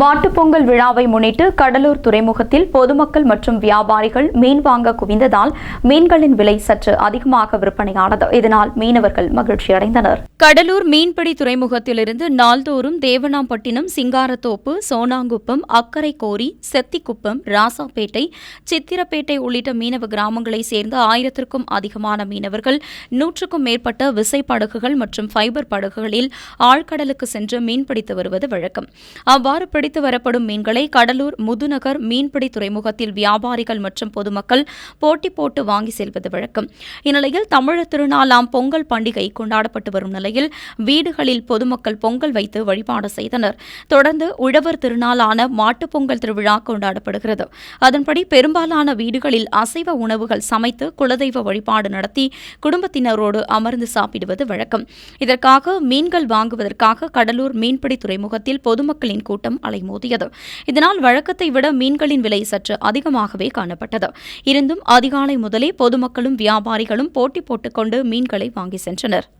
மாட்டுப்பொங்கல் விழாவை முன்னிட்டு கடலூர் துறைமுகத்தில் பொதுமக்கள் மற்றும் வியாபாரிகள் மீன் வாங்க குவிந்ததால் மீன்களின் விலை சற்று அதிகமாக விற்பனையானது. இதனால் மீனவர்கள் மகிழ்ச்சியடைந்தனர். கடலூர் மீன்பிடி துறைமுகத்திலிருந்து நாள்தோறும் தேவனாம்பட்டினம் சிங்காரத்தோப்பு சோனாங்குப்பம் அக்கரைக்கோரி செத்திக்குப்பம் ராசாப்பேட்டை சித்திரப்பேட்டை உள்ளிட்ட மீனவ கிராமங்களைச் சேர்ந்த ஆயிரத்திற்கும் அதிகமான மீனவர்கள் நூற்றுக்கும் மேற்பட்ட விசைப்படகுகள் மற்றும் ஃபைபர் படகுகளில் ஆழ்கடலுக்கு சென்று மீன்பிடித்து வருவது வழக்கம். அவ்வாறு பிடித்து வரப்படும் மீன்களை கடலூர் முதுநகர் மீன்பிடி துறைமுகத்தில் வியாபாரிகள் மற்றும் பொதுமக்கள் போட்டி போட்டு வாங்கி செல்வது வழக்கம். இந்நிலையில் தமிழர் திருநாளாம் பொங்கல் பண்டிகை கொண்டாடப்பட்டு வரும் நிலையில் வீடுகளில் பொதுமக்கள் பொங்கல் வைத்து வழிபாடு செய்தனர். தொடர்ந்து உழவர் திருநாளான மாட்டுப்பொங்கல் திருவிழா கொண்டாடப்படுகிறது. அதன்படி பெரும்பாலான வீடுகளில் அசைவ உணவுகள் சமைத்து குலதெய்வ வழிபாடு நடத்தி குடும்பத்தினரோடு அமர்ந்து சாப்பிடுவது வழக்கம். இதற்காக மீன்கள் வாங்குவதற்காக கடலூர் மீன்பிடி துறைமுகத்தில் பொதுமக்களின் கூட்டம் அலைமோதியது இதனால் வழக்கத்தை விட மீன்களின் விலை சற்று அதிகமாகவே காணப்பட்டது. இருந்தும் அதிகாலை முதலே பொதுமக்களும் வியாபாரிகளும் போட்டி போட்டுக்கொண்டு மீன்களை வாங்கி சென்றனர்.